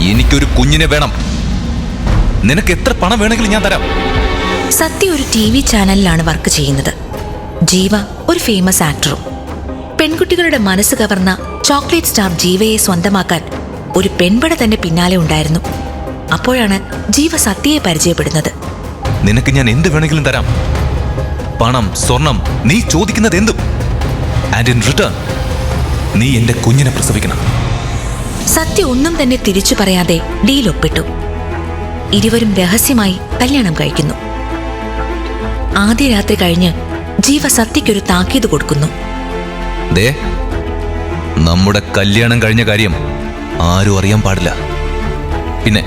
എനിക്കൊരു കുഞ്ഞിനെ വേണം. നിനക്ക് എത്ര പണം വേണമെങ്കിലും ഞാൻ തരാം. സത്യ ഒരു ടി വി ചാനലിലാണ് വർക്ക് ചെയ്യുന്നത്. ജീവ ഒരു ഫേമസ് ആക്ടറും പെൺകുട്ടികളുടെ മനസ്സ് കവർന്ന ചോക്ലേറ്റ് സ്റ്റാർ ജീവയെ സ്വന്തമാക്കാൻ ഒരു പെൺപട തന്റെ പിന്നാലെ ഉണ്ടായിരുന്നു. അപ്പോഴാണ് ജീവ സത്യയെ പരിചയപ്പെടുന്നത്. നിനക്ക് ഞാൻ എന്ത് വേണമെങ്കിലും തരാം. പണം സ്വർണം നീ ചോദിക്കുന്നത് എന്തും. ആൻഡ് ഇൻ റിട്ടേൺ നീ എന്റെ കുഞ്ഞിനെ പ്രസവിക്കണം. സത്യ ഒന്നും തന്നെ തിരിച്ചു പറയാതെ ഡീൽ ഒപ്പിട്ടു. ഇരുവരും രഹസ്യമായി കല്യാണം കഴിക്കുന്നു. ആദ്യ രാത്രി കഴിഞ്ഞ് ജീവ സത്യയ്ക്കൊരു താക്കീത് കൊടുക്കുന്നു. നമ്മുടെ കല്യാണം കഴിഞ്ഞ കാര്യം ആരും അറിയാൻ പാടില്ല. പിന്നെ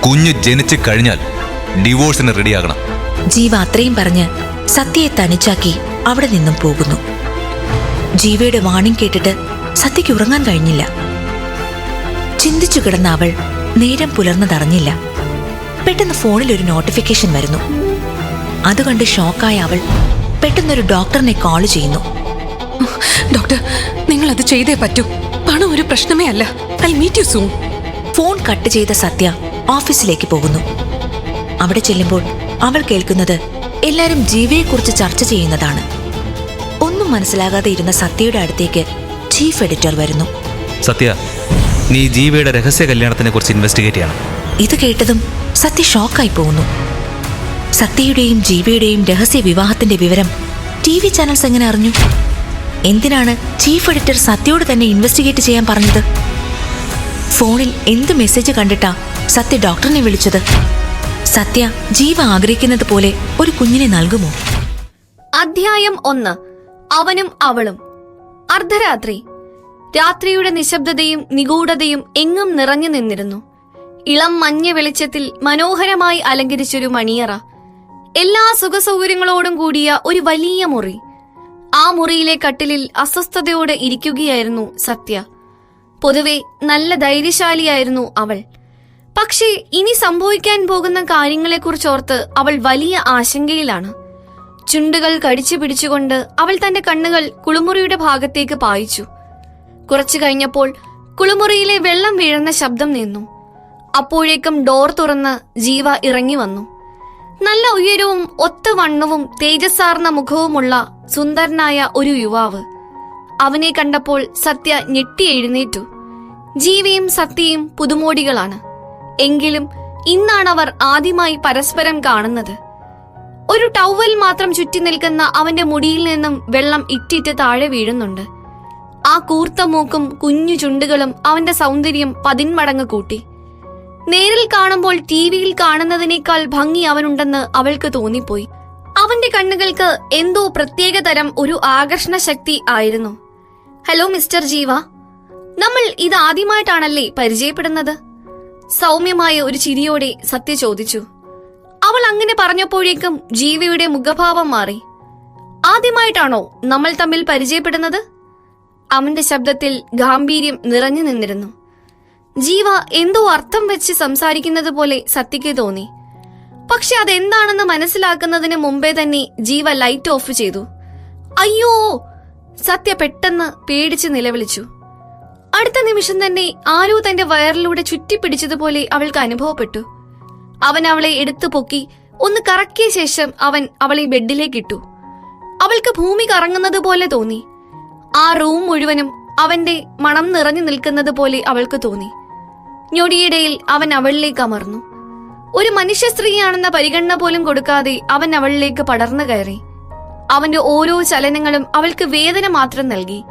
കുഞ്ഞ് ജനിച്ചു കഴിഞ്ഞാൽ ഡിവോഴ്സിന് റെഡിയാകണം. ജീവ അത്രയും പറഞ്ഞ് സത്യയെ തനിച്ചാക്കി അവിടെ നിന്നും പോകുന്നു. ജീവയുടെ വാണിംഗ് കേട്ടിട്ട് സത്യയ്ക്ക് ഉറങ്ങാൻ കഴിഞ്ഞില്ല. ചിന്തിച്ചു കിടന്ന അവൾ നേരം പുലർന്നതറിഞ്ഞില്ല. പെട്ടെന്ന് ഫോണിൽ ഒരു നോട്ടിഫിക്കേഷൻ വരുന്നു. അതുകണ്ട് ഷോക്കായ അവൾ പെട്ടെന്നൊരു ഡോക്ടറിനെ കോൾ ചെയ്യുന്നു. ഡോക്ടർ നിങ്ങൾ അത് ചെയ്തേ പറ്റൂ. പണം ഒരു പ്രശ്നമേ അല്ല. I meet you soon. Phone cut ചെയ്ത സത്യ ഓഫീസിലേക്ക് പോകുന്നു. അവിടെ ചെല്ലുമ്പോൾ അവൾ കേൾക്കുന്നത് എല്ലാവരും ജീവയെക്കുറിച്ച് ചർച്ച ചെയ്യുന്നതാണ്. ഒന്നും മനസ്സിലാകാതെ ഇരുന്ന സത്യയുടെ അടുത്തേക്ക് ചീഫ് എഡിറ്റർ വരുന്നു. സത്യ നീ ജീവയുടെ രഹസ്യ കല്യാണത്തിനെ കുറിച്ച് ഇൻവെസ്റ്റിഗേറ്റ് ചെയ്യണം. ഇത് കേട്ടതും സത്യ ഷോക്കായി പോകുന്നു. സത്യയുടെയും ജീവയുടെയും രഹസ്യ വിവാഹത്തിന്റെ വിവരം ടി വി ചാനൽസ് എങ്ങനെ അറിഞ്ഞു? എന്തിനാണ് ചീഫ് എഡിറ്റർ സത്യയോട് തന്നെ ഇൻവെസ്റ്റിഗേറ്റ് ചെയ്യാൻ പറഞ്ഞത്? ഫോണിൽ എന്ത് മെസ്സേജ് കണ്ടിട്ടാ സത്യ ഡോക്ടറിനെ വിളിച്ചത്? സത്യ ജീവ ആഗ്രഹിക്കുന്നത് പോലെ ഒരു കുഞ്ഞിനെ നൽകുമോ? അധ്യായം ഒന്ന്. അവനും അവളും. അർദ്ധരാത്രി. രാത്രിയുടെ നിശബ്ദതയും നിഗൂഢതയും എങ്ങും നിറഞ്ഞു നിന്നിരുന്നു. ഇളം മഞ്ഞ വെളിച്ചത്തിൽ മനോഹരമായി അലങ്കരിച്ചൊരു മണിയറ. എല്ലാ സുഖസൗകര്യങ്ങളോടും കൂടിയ ഒരു വലിയ മുറി. ആ മുറിയിലെ കട്ടിലിൽ അസ്വസ്ഥതയോടെ ഇരിക്കുകയായിരുന്നു സത്യ. പൊതുവെ നല്ല ധൈര്യശാലിയായിരുന്നു അവൾ. പക്ഷേ ഇനി സംഭവിക്കാൻ പോകുന്ന കാര്യങ്ങളെക്കുറിച്ചോർത്ത് അവൾ വലിയ ആശങ്കയിലാണ്. ചുണ്ടുകൾ കടിച്ചു പിടിച്ചുകൊണ്ട് അവൾ തന്റെ കണ്ണുകൾ കുളിമുറിയുടെ ഭാഗത്തേക്ക് പായിച്ചു. കുറച്ചു കഴിഞ്ഞപ്പോൾ കുളിമുറിയിലെ വെള്ളം വീഴുന്ന ശബ്ദം നിന്നു. അപ്പോഴേക്കും ഡോർ തുറന്ന് ജീവ ഇറങ്ങി വന്നു. നല്ല ഉയരവും ഒത്ത വണ്ണവും തേജസ്സാർന്ന മുഖവുമുള്ള സുന്ദരനായ ഒരു യുവാവ്. അവനെ കണ്ടപ്പോൾ സത്യ ഞെട്ടി എഴുന്നേറ്റു. ജീവയും സത്യയും പുതുമോടികളാണ്. എങ്കിലും ഇന്നാണവർ ആദ്യമായി പരസ്പരം കാണുന്നത്. ഒരു ടവൽ മാത്രം ചുറ്റി നിൽക്കുന്ന അവന്റെ മുടിയിൽ നിന്നും വെള്ളം ഇറ്റിറ്റ് താഴെ വീഴുന്നുണ്ട്. ആ കൂർത്ത മൂക്കും കുഞ്ഞു ചുണ്ടുകളും അവന്റെ സൗന്ദര്യം പതിന്മടങ്ങ് കൂട്ടി. നേരിൽ കാണുമ്പോൾ ടി വിയിൽ കാണുന്നതിനേക്കാൾ ഭംഗി അവനുണ്ടെന്ന് അവൾക്ക് തോന്നിപ്പോയി. അവന്റെ കണ്ണുകൾക്ക് എന്തോ പ്രത്യേക തരം ഒരു ആകർഷണ ശക്തി ആയിരുന്നു. Hello mister Jeeva. നമ്മൾ ഇത് ആദ്യമായിട്ടാണല്ലേ പരിചയപ്പെടുന്നത്? സൗമ്യമായ ഒരു ചിരിയോടെ സത്യ ചോദിച്ചു. അവൾ അങ്ങനെ പറഞ്ഞപ്പോഴേക്കും ജീവയുടെ മുഖഭാവം മാറി. ആദ്യമായിട്ടാണോ നമ്മൾ തമ്മിൽ പരിചയപ്പെടുന്നത്? അവന്റെ ശബ്ദത്തിൽ ഗാംഭീര്യം നിറഞ്ഞു നിന്നിരുന്നു. ജീവ എന്തോ അർത്ഥം വെച്ച് സംസാരിക്കുന്നത് പോലെ സത്യയ്ക്ക് തോന്നി. പക്ഷെ അതെന്താണെന്ന് മനസ്സിലാക്കുന്നതിന് മുമ്പേ തന്നെ ജീവ ലൈറ്റ് ഓഫ് ചെയ്തു. അയ്യോ! സത്യ പെട്ടെന്ന് പേടിച്ച് നിലവിളിച്ചു. അടുത്ത നിമിഷം തന്നെ ആരോ തന്റെ വയറിലൂടെ ചുറ്റിപ്പിടിച്ചതുപോലെ അവൾക്ക് അനുഭവപ്പെട്ടു. അവൻ അവളെ എടുത്തു പൊക്കി ഒന്ന് കറക്കിയ ശേഷം അവൻ അവളെ ബെഡിലേക്ക് ഇട്ടു അവൾക്ക് ഭൂമി കറങ്ങുന്നത് പോലെ തോന്നി. ആ റൂം മുഴുവനും അവന്റെ മണം നിറഞ്ഞു നിൽക്കുന്നത് പോലെ അവൾക്ക് തോന്നി. ഞൊടിയിടയിൽ അവൻ അവളിലേക്ക് അമർന്നു. ഒരു മനുഷ്യ സ്ത്രീയാണെന്ന പരിഗണന പോലും കൊടുക്കാതെ അവൻ അവളിലേക്ക് പടർന്നു കയറി. അവന്റെ ഓരോ ചലനങ്ങളും അവൾക്ക് വേദന മാത്രം നൽകി.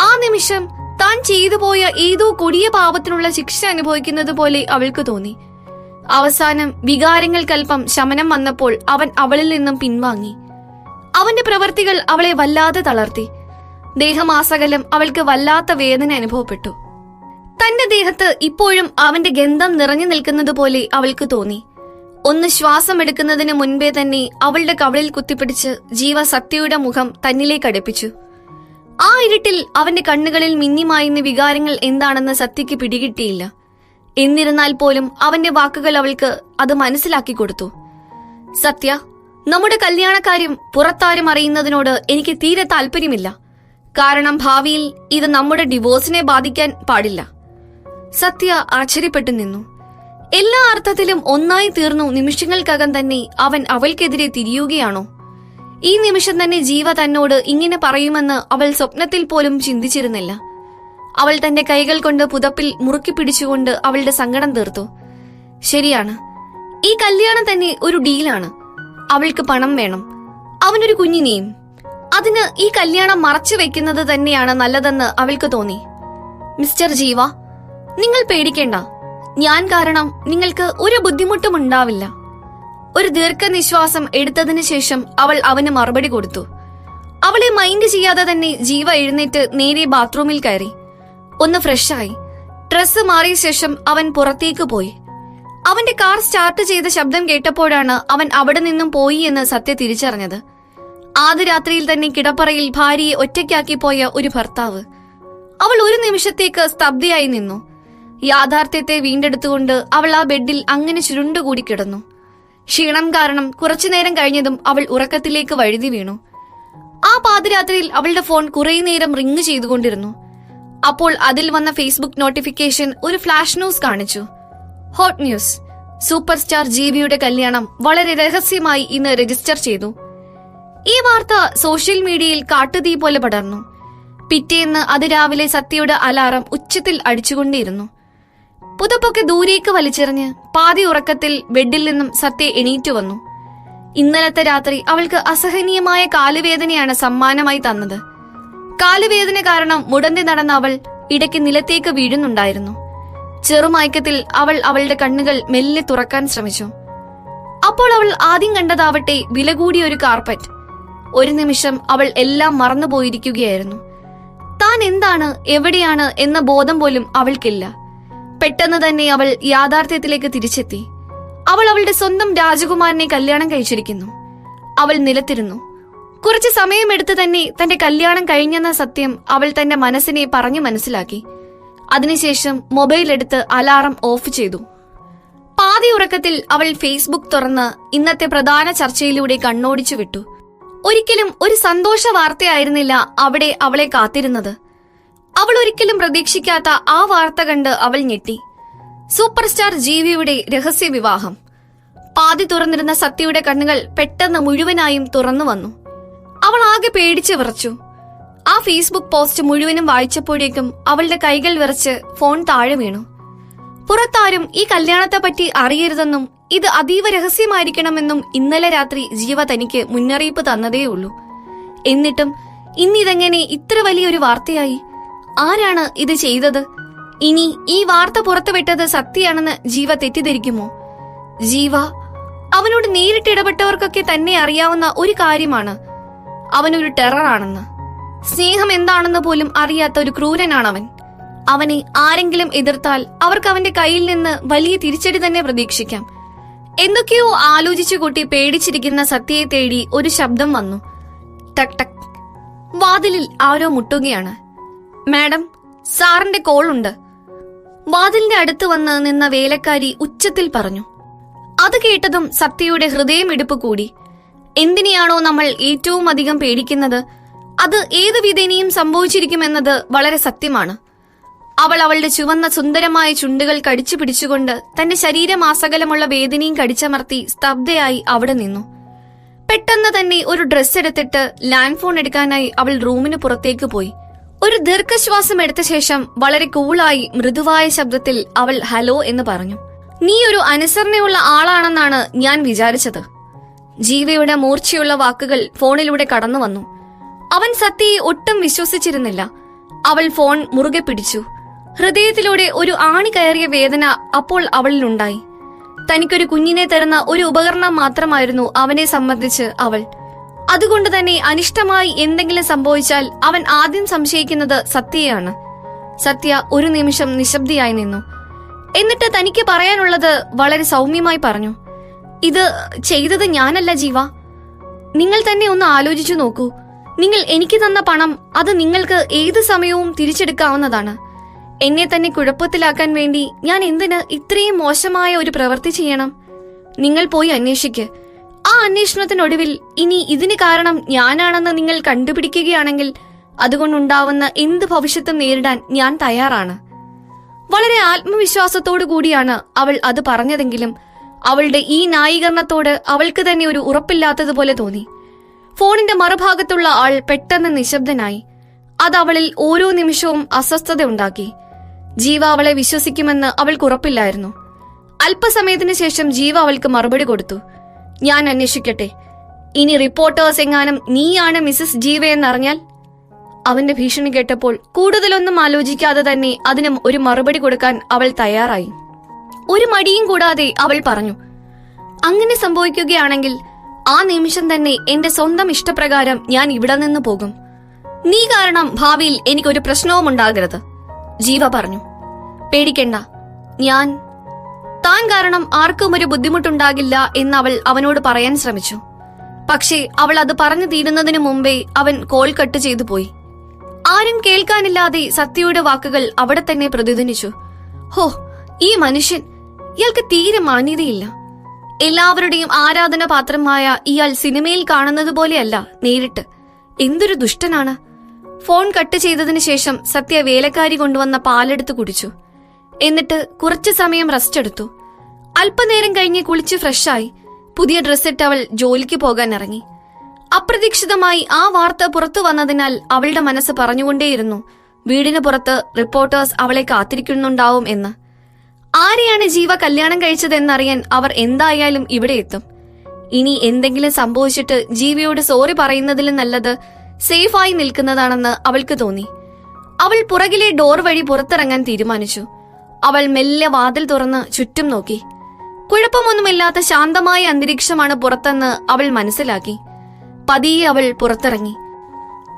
ആ നിമിഷം താൻ ചെയ്തു പോയ ഏതോ കൊടിയ പാപത്തിനുള്ള ശിക്ഷ അനുഭവിക്കുന്നത് പോലെ അവൾക്ക് തോന്നി. അവസാനം വികാരങ്ങൾക്കൽപ്പം ശമനം വന്നപ്പോൾ അവൻ അവളിൽ നിന്നും പിൻവാങ്ങി. അവന്റെ പ്രവൃത്തികൾ അവളെ വല്ലാതെ തളർത്തി. ദേഹമാസകലം അവൾക്ക് വല്ലാത്ത വേദന അനുഭവപ്പെട്ടു. തന്റെ ദേഹത്ത് ഇപ്പോഴും അവന്റെ ഗന്ധം നിറഞ്ഞു നിൽക്കുന്നത് പോലെ അവൾക്ക് തോന്നി. ഒന്ന് ശ്വാസം എടുക്കുന്നതിന് മുൻപേ തന്നെ അവളുടെ കവളിൽ കുത്തിപ്പിടിച്ച് ജീവ സത്യയുടെ മുഖം തന്നിലേക്ക് അടുപ്പിച്ചു. ആ ഇരുട്ടിൽ അവന്റെ കണ്ണുകളിൽ മിന്നിമായുന്ന വികാരങ്ങൾ എന്താണെന്ന് സത്യയ്ക്ക് പിടികിട്ടിയില്ല. എന്നിരുന്നാൽ പോലും അവന്റെ വാക്കുകൾ അവൾക്ക് അത് മനസ്സിലാക്കി കൊടുത്തു. സത്യ നമ്മുടെ കല്യാണക്കാര്യം പുറത്താരും അറിയുന്നതിനോട് എനിക്ക് തീരെ താല്പര്യമില്ല. കാരണം ഭാവിയിൽ ഇത് നമ്മുടെ ഡിവോഴ്സിനെ ബാധിക്കാൻ പാടില്ല. സത്യ ആശ്ചര്യപ്പെട്ടു നിന്നു. എല്ലാ അർത്ഥത്തിലും ഒന്നായി തീർന്നു നിമിഷങ്ങൾക്കകം തന്നെ അവൻ അവൾക്കെതിരെ തിരിയുകയാണോ? ഈ നിമിഷം തന്നെ ജീവ തന്നോട് ഇങ്ങനെ പറയുമെന്ന് അവൾ സ്വപ്നത്തിൽ പോലും ചിന്തിച്ചിരുന്നില്ല. അവൾ തന്റെ കൈകൾ കൊണ്ട് പുതപ്പിൽ മുറുക്കി പിടിച്ചുകൊണ്ട് അവളുടെ സങ്കടം തീർത്തു. ശരിയാണ്. ഈ കല്യാണം തന്നെ ഒരു ഡീലാണ് അവൾക്ക് പണം വേണം. അവനൊരു കുഞ്ഞിനെയും. അതിന് ഈ കല്യാണം മറച്ചു വെക്കുന്നത് തന്നെയാണ് നല്ലതെന്ന് അവൾക്ക് തോന്നി. മിസ്റ്റർ ജീവ നിങ്ങൾ പേടിക്കേണ്ട. ഞാൻ കാരണം നിങ്ങൾക്ക് ഒരു ബുദ്ധിമുട്ടും ഉണ്ടാവില്ല. ഒരു ദീർഘനിശ്വാസം എടുത്തതിന് ശേഷം അവൾ അവന് മറുപടി കൊടുത്തു. അവളെ മൈൻഡ് ചെയ്യാതെ തന്നെ ജീവ എഴുന്നേറ്റ് നേരെ ബാത്റൂമിൽ കയറി. ഒന്ന് ഫ്രഷായി. ഡ്രസ്സ് മാറിയ ശേഷം അവൻ പുറത്തേക്ക് പോയി. അവന്റെ കാർ സ്റ്റാർട്ട് ചെയ്ത ശബ്ദം കേട്ടപ്പോഴാണ് അവൻ അവിടെ നിന്നും പോയി എന്ന് സത്യ തിരിച്ചറിഞ്ഞത്. ആദ്യ രാത്രിയിൽ തന്നെ കിടപ്പറയിൽ ഭാര്യയെ ഒറ്റയ്ക്കാക്കി പോയ ഒരു ഭർത്താവ്. അവൾ ഒരു നിമിഷത്തേക്ക് സ്തബ്ധയായി നിന്നു. യാഥാർത്ഥ്യത്തെ വീണ്ടെടുത്തുകൊണ്ട് അവൾ ആ ബെഡിൽ അങ്ങനെ ചുരുണ്ടുകൂടി കിടന്നു. ക്ഷീണം കാരണം കുറച്ചുനേരം കഴിഞ്ഞതും അവൾ ഉറക്കത്തിലേക്ക് വഴുതി വീണു. ആ പാതിരാത്രിയിൽ അവളുടെ ഫോൺ കുറേ നേരം റിങ് ചെയ്തുകൊണ്ടിരുന്നു. അപ്പോൾ അതിൽ വന്ന ഫേസ്ബുക്ക് നോട്ടിഫിക്കേഷൻ ഒരു ഫ്ലാഷ് ന്യൂസ് കാണിച്ചു. Hot news. സൂപ്പർ സ്റ്റാർ ജീവിയുടെ കല്യാണം വളരെ രഹസ്യമായി ഇന്ന് രജിസ്റ്റർ ചെയ്തു. ഈ വാർത്ത സോഷ്യൽ മീഡിയയിൽ കാട്ടുതീ പോലെ പടർന്നു. പിറ്റേന്ന് അതിരാവിലെ സത്യയുടെ അലാറം ഉച്ചത്തിൽ അടിച്ചുകൊണ്ടിരുന്നു. പുതപ്പൊക്കെ ദൂരേക്ക് വലിച്ചെറിഞ്ഞ് പാതി ഉറക്കത്തിൽ ബെഡിൽ നിന്നും സത്യ എണീറ്റു വന്നു. ഇന്നലത്തെ രാത്രി അവൾക്ക് അസഹനീയമായ കാലുവേദനയാണ് സമ്മാനമായി തന്നത്. കാലുവേദന കാരണം മുടന്തി നടന്ന അവൾ ഇടയ്ക്ക് നിലത്തേക്ക് വീഴുന്നുണ്ടായിരുന്നു. ചെറുമയക്കത്തിൽ അവൾ അവളുടെ കണ്ണുകൾ മെല്ലെ തുറക്കാൻ ശ്രമിച്ചു. അപ്പോൾ അവൾ ആദ്യം കണ്ടതാവട്ടെ വില കൂടിയ ഒരു കാർപ്പറ്റ്. ഒരു നിമിഷം അവൾ എല്ലാം മറന്നുപോയിരിക്കുകയായിരുന്നു. താൻ എന്താണ് എവിടെയാണ് എന്ന ബോധം പോലും അവൾക്കില്ല. പെട്ടെന്ന് തന്നെ അവൾ യാഥാർത്ഥ്യത്തിലേക്ക് തിരിച്ചെത്തി. അവൾ അവളുടെ സ്വന്തം രാജകുമാരനെ കല്യാണം കഴിച്ചിരിക്കുന്നു. അവൾ നിലത്തിരുന്നു. കുറച്ച് സമയമെടുത്ത് തന്നെ തന്റെ കല്യാണം കഴിഞ്ഞെന്ന സത്യം അവൾ തന്റെ മനസ്സിനെ പറഞ്ഞു മനസ്സിലാക്കി. അതിനുശേഷം മൊബൈൽ എടുത്ത് അലാറം ഓഫ് ചെയ്തു. പാതി ഉറക്കത്തിൽ അവൾ ഫേസ്ബുക്ക് തുറന്ന് ഇന്നത്തെ പ്രധാന ചർച്ചയിലൂടെ കണ്ണോടിച്ചു വിട്ടു. ഒരിക്കലും ഒരു സന്തോഷ വാർത്തയായിരുന്നില്ല അവിടെ അവളെ കാത്തിരുന്നത്. അവൾ ഒരിക്കലും പ്രതീക്ഷിക്കാത്ത ആ വാർത്ത കണ്ട് അവൾ ഞെട്ടി. സൂപ്പർ സ്റ്റാർ ജീവിയുടെ രഹസ്യ വിവാഹം. പാതി തുറന്നിരുന്ന സത്യയുടെ കണ്ണുകൾ പെട്ടെന്ന് മുഴുവനായും തുറന്നു വന്നു. അവൾ ആകെ പേടിച്ച് വിറച്ചു. ആ ഫേസ്ബുക്ക് പോസ്റ്റ് മുഴുവനും വായിച്ചപ്പോഴേക്കും അവളുടെ കൈകൾ വിറച്ച് ഫോൺ താഴെ വീണു. പുറത്താരും ഈ കല്യാണത്തെപ്പറ്റി അറിയരുതെന്നും ഇത് അതീവ രഹസ്യമായിരിക്കണമെന്നും ഇന്നലെ രാത്രി ജീവ തനിക്ക് മുന്നറിയിപ്പ് തന്നതേയുള്ളൂ. എന്നിട്ടും ഇന്നിതെങ്ങനെ ഇത്ര വലിയൊരു വാർത്തയായി? ആരാണ് ഇത് ചെയ്തത്? ഇനി ഈ വാർത്ത പുറത്തുവിട്ടത് സത്യയാണെന്ന് ജീവ തെറ്റിദ്ധരിക്കുമോ? ജീവ അവനോട് നേരിട്ട് ഇടപെട്ടവർക്കൊക്കെ തന്നെ അറിയാവുന്ന ഒരു കാര്യമാണ്. അവനൊരു ടെററാണെന്ന് സ്നേഹം എന്താണെന്ന് പോലും അറിയാത്ത ഒരു ക്രൂരനാണവൻ. അവനെ ആരെങ്കിലും എതിർത്താൽ അവർക്ക് അവന്റെ കയ്യിൽ നിന്ന് വലിയ തിരിച്ചടി തന്നെ പ്രതീക്ഷിക്കാം. എന്തൊക്കെയോ ആലോചിച്ചു കൂട്ടി പേടിച്ചിരിക്കുന്ന സത്യയെ തേടി ഒരു ശബ്ദം വന്നു. ടക് ടക്. വാതിലിൽ ആരോ മുട്ടുകയാണ്. മാഡം സാറിന്റെ കോൾ ഉണ്ട്. വാതിലിന്റെ അടുത്ത് വന്ന് നിന്ന വേലക്കാരി ഉച്ചത്തിൽ പറഞ്ഞു. അത് കേട്ടതും സത്യയുടെ ഹൃദയം ഹൃദയമിടിപ്പ് കൂടി. എന്തിനെയാണോ നമ്മൾ ഏറ്റവും അധികം പേടിക്കുന്നത്? അത് ഏത് വിധേനയും സംഭവിച്ചിരിക്കുമെന്നത് വളരെ സത്യമാണ്. അവൾ അവളുടെ ചുവന്ന സുന്ദരമായ ചുണ്ടുകൾ കടിച്ചു പിടിച്ചുകൊണ്ട് തന്റെ ശരീരമാസകലമുള്ള വേദനയും കടിച്ചമർത്തി സ്തബ്ധയായി അവിടെ നിന്നു. പെട്ടെന്ന് തന്നെ ഒരു ഡ്രസ്സ് എടുത്തിട്ട് ലാൻഡ് ഫോൺ എടുക്കാനായി അവൾ റൂമിന് പുറത്തേക്ക് പോയി. ഒരു ദീർഘശ്വാസം എടുത്ത ശേഷം വളരെ കൂളായി മൃദുവായ ശബ്ദത്തിൽ അവൾ ഹലോ എന്ന് പറഞ്ഞു. നീ ഒരു അനുസരണയുള്ള ആളാണെന്നാണ് ഞാൻ വിചാരിച്ചത്. ജീവയുടെ മൂർച്ചയുള്ള വാക്കുകൾ ഫോണിലൂടെ കടന്നു വന്നു അവൻ സത്യയെ ഒട്ടും വിശ്വസിച്ചിരുന്നില്ല. അവൾ ഫോൺ മുറുകെ പിടിച്ചു. ഹൃദയത്തിലൂടെ ഒരു ആണി കയറിയ വേദന അപ്പോൾ അവളിലുണ്ടായി. തനിക്കൊരു കുഞ്ഞിനെ തരുന്ന ഒരു ഉപകരണം മാത്രമായിരുന്നു അവനെ സംബന്ധിച്ച് അവൾ. അതുകൊണ്ട് തന്നെ അനിഷ്ടമായി എന്തെങ്കിലും സംഭവിച്ചാൽ അവൻ ആദ്യം സംശയിക്കുന്നത് സത്യയാണ്. സത്യ ഒരു നിമിഷം നിശബ്ദിയായി നിന്നു. എന്നിട്ട് തനിക്ക് പറയാനുള്ളത് വളരെ സൗമ്യമായി പറഞ്ഞു. ഇത് ചെയ്തത് ഞാനല്ല ജീവ. നിങ്ങൾ തന്നെ ഒന്ന് ആലോചിച്ചു നോക്കൂ. നിങ്ങൾ എനിക്ക് തന്ന പണം അത് നിങ്ങൾക്ക് ഏത് സമയവും തിരിച്ചെടുക്കാവുന്നതാണ്. എന്നെ തന്നെ കുഴപ്പത്തിലാക്കാൻ വേണ്ടി ഞാൻ എന്തിന് ഇത്രയും മോശമായ ഒരു പ്രവൃത്തി ചെയ്യണം? നിങ്ങൾ പോയി അന്വേഷിക്ക്. ആ അന്വേഷണത്തിനൊടുവിൽ ഇനി ഇതിന് കാരണം ഞാനാണെന്ന് നിങ്ങൾ കണ്ടുപിടിക്കുകയാണെങ്കിൽ അതുകൊണ്ടുണ്ടാവുന്ന എന്ത് ഭവിഷ്യത്തും നേരിടാൻ ഞാൻ തയ്യാറാണ്. വളരെ ആത്മവിശ്വാസത്തോടു കൂടിയാണ് അവൾ അത് പറഞ്ഞതെങ്കിലും അവളുടെ ഈ ന്യായീകരണത്തോട് അവൾക്ക് തന്നെ ഒരു ഉറപ്പില്ലാത്തതുപോലെ തോന്നി. ഫോണിന്റെ മറുഭാഗത്തുള്ള ആൾ പെട്ടെന്ന് നിശബ്ദനായി. അത് അവളിൽ ഓരോ നിമിഷവും അസ്വസ്ഥത ഉണ്ടാക്കി. ജീവ അവളെ വിശ്വസിക്കുമെന്ന് അവൾക്ക് ഉറപ്പില്ലായിരുന്നു. അല്പസമയത്തിന് ശേഷം ജീവ അവൾക്ക് മറുപടി കൊടുത്തു. ഞാൻ അന്വേഷിക്കട്ടെ. ഇനി റിപ്പോർട്ടേഴ്സ് എങ്ങാനും നീയാണ് മിസസ് ജീവ എന്നറിഞ്ഞാൽ? അവന്റെ ഭീഷണി കേട്ടപ്പോൾ കൂടുതലൊന്നും ആലോചിക്കാതെ തന്നെ അതിന് ഒരു മറുപടി കൊടുക്കാൻ അവൾ തയ്യാറായി. ഒരു മടിയും കൂടാതെ അവൾ പറഞ്ഞു അങ്ങനെ സംഭവിക്കുകയാണെങ്കിൽ ആ നിമിഷം തന്നെ എന്റെ സ്വന്തം ഇഷ്ടപ്രകാരം ഞാൻ ഇവിടെ നിന്ന് പോകും. നീ കാരണം ഭാവിയിൽ എനിക്കൊരു പ്രശ്നവും ഉണ്ടാകരുത് ജീവ പറഞ്ഞു പേടിക്കണ്ട ഞാൻ താൻ കാരണം ആർക്കും ഒരു ബുദ്ധിമുട്ടുണ്ടാകില്ല എന്ന് അവൾ അവനോട് പറയാൻ ശ്രമിച്ചു. പക്ഷേ അവൾ അത് പറഞ്ഞു തീരുന്നതിനു മുമ്പേ അവൻ കോൾ കട്ട് ചെയ്തു പോയി. ആരും കേൾക്കാനില്ലാതെ സത്യയുടെ വാക്കുകൾ അവിടെ തന്നെ പ്രതിധ്വനിച്ചു. ഹോ ഈ മനുഷ്യൻ ഇയാൾക്ക് തീരെ മാന്യതയില്ല. എല്ലാവരുടെയും ആരാധന പാത്രമായ ഇയാൾ സിനിമയിൽ കാണുന്നത് പോലെയല്ല നേരിട്ട്. എന്തൊരു ദുഷ്ടനാണ്. ഫോൺ കട്ട് ചെയ്തതിനു ശേഷം സത്യ വേലക്കാരി കൊണ്ടുവന്ന പാലെടുത്ത് കുടിച്ചു. എന്നിട്ട് കുറച്ചു സമയം റെസ്റ്റ് എടുത്തു. അല്പനേരം കഴിഞ്ഞ് കുളിച്ച് ഫ്രഷായി പുതിയ ഡ്രസ്സിട്ട് അവൾ ജോലിക്ക് പോകാൻ ഇറങ്ങി. അപ്രതീക്ഷിതമായി ആ വാർത്ത പുറത്തു വന്നതിനാൽ അവളുടെ മനസ്സ് പറഞ്ഞുകൊണ്ടേയിരുന്നു വീടിന് പുറത്ത് റിപ്പോർട്ടേഴ്സ് അവളെ കാത്തിരിക്കുന്നുണ്ടാവും എന്ന്. ആരെയാണ് ജീവ കല്യാണം കഴിച്ചതെന്നറിയാൻ അവർ എന്തായാലും ഇവിടെ എത്തും. ഇനി എന്തെങ്കിലും സംഭവിച്ചിട്ട് ജീവിയോട് സോറി പറയുന്നതിലും നല്ലത് സേഫായി നിൽക്കുന്നതാണെന്ന് അവൾക്ക് തോന്നി. അവൾ പുറകിലെ ഡോർ വഴി പുറത്തിറങ്ങാൻ തീരുമാനിച്ചു. അവൾ മെല്ലെ വാതിൽ തുറന്ന് ചുറ്റും നോക്കി. കുഴപ്പമൊന്നുമില്ലാത്ത ശാന്തമായ അന്തരീക്ഷമാണ് പുറത്തെന്ന് അവൾ മനസ്സിലാക്കി. പതിയെ അവൾ പുറത്തിറങ്ങി.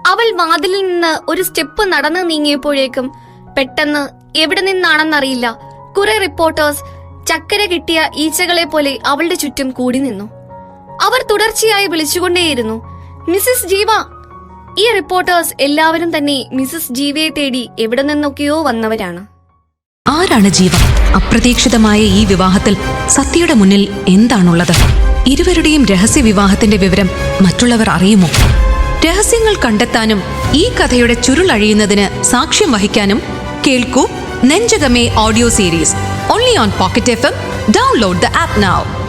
അവൾ വാതിലിൽ നിന്ന് ഒരു സ്റ്റെപ്പ് നടന്നു നീങ്ങിയപ്പോഴേക്കും പെട്ടെന്ന് എവിടെ നിന്നാണെന്നറിയില്ല. കുറെ റിപ്പോർട്ടേഴ്സ് ചക്കര കിട്ടിയ ഈച്ചകളെ പോലെ അവളുടെ ചുറ്റും കൂടി നിന്നു. അവർ തുടർച്ചയായി വിളിച്ചുകൊണ്ടേയിരുന്നു. മിസ്സിസ് ജീവ ഈ റിപ്പോർട്ടേഴ്സ് എല്ലാവരും തന്നെ മിസസ് ജീവയെ തേടി എവിടെ നിന്നൊക്കെയോ വന്നവരാണ്. ആരാണ് ജീവ അപ്രതീക്ഷിതമായ ഈ വിവാഹത്തിൽ സത്യയുടെ മുന്നിൽ എന്താണുള്ളത്? ഇരുവരുടെയും രഹസ്യ വിവാഹത്തിന്റെ വിവരം മറ്റുള്ളവർ അറിയുമോ? രഹസ്യങ്ങൾ കണ്ടെത്താനും ഈ കഥയുടെ ചുരുൾ ചുരുളഴിയുന്നതിന് സാക്ഷ്യം വഹിക്കാനും കേൾക്കൂ Nenjakame audio series. Only on pocket F download the app now